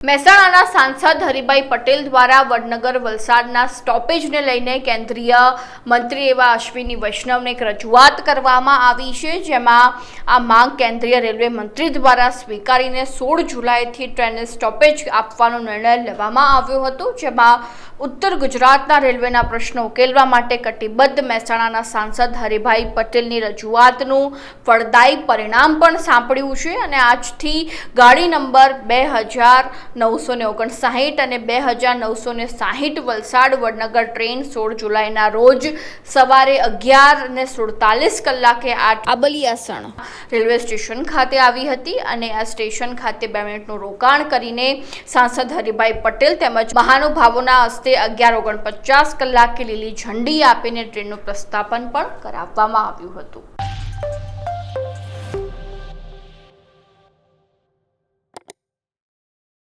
મહેસાણાના સાંસદ હરિભાઈ પટેલ દ્વારા વડનગર વલસાડના સ્ટોપેજને લઈને કેન્દ્રીય મંત્રી એવા અશ્વિની વૈષ્ણવને એક રજૂઆત કરવામાં આવી છે, જેમાં આ માંગ કેન્દ્રીય રેલવે મંત્રી દ્વારા સ્વીકારીને સોળ જુલાઈથી ટ્રેનને સ્ટોપેજ આપવાનો નિર્ણય લેવામાં આવ્યો હતો, જેમાં ઉત્તર ગુજરાતના રેલવેના પ્રશ્નો ઉકેલવા માટે કટિબદ્ધ મહેસાણાના સાંસદ હરિભાઈ પટેલની રજૂઆતનું ફળદાયી પરિણામ પણ સાંપડ્યું છે અને આજથી ગાડી નંબર બે હજાર નવસો ને ઓગણસાહીઠ અને બે હજાર નવસો ને સાહીઠ વલસાડ વડનગર ટ્રેન સોળ જુલાઈના રોજ સવારે અગિયાર ને સુડતાલીસ કલાકે આ આબલિયાસણ. રેલવે સ્ટેશન ખાતે આવી હતી અને આ સ્ટેશન ખાતે બે મિનિટનું રોકાણ કરીને સાંસદ હરિભાઈ પટેલ તેમજ મહાનુભાવોના હસ્તે અગિયાર ઓગણપચાસ કલાકે લીલી ઝંડી આપીને ટ્રેનનું પ્રસ્થાપન પણ કરાવવામાં આવ્યું હતું.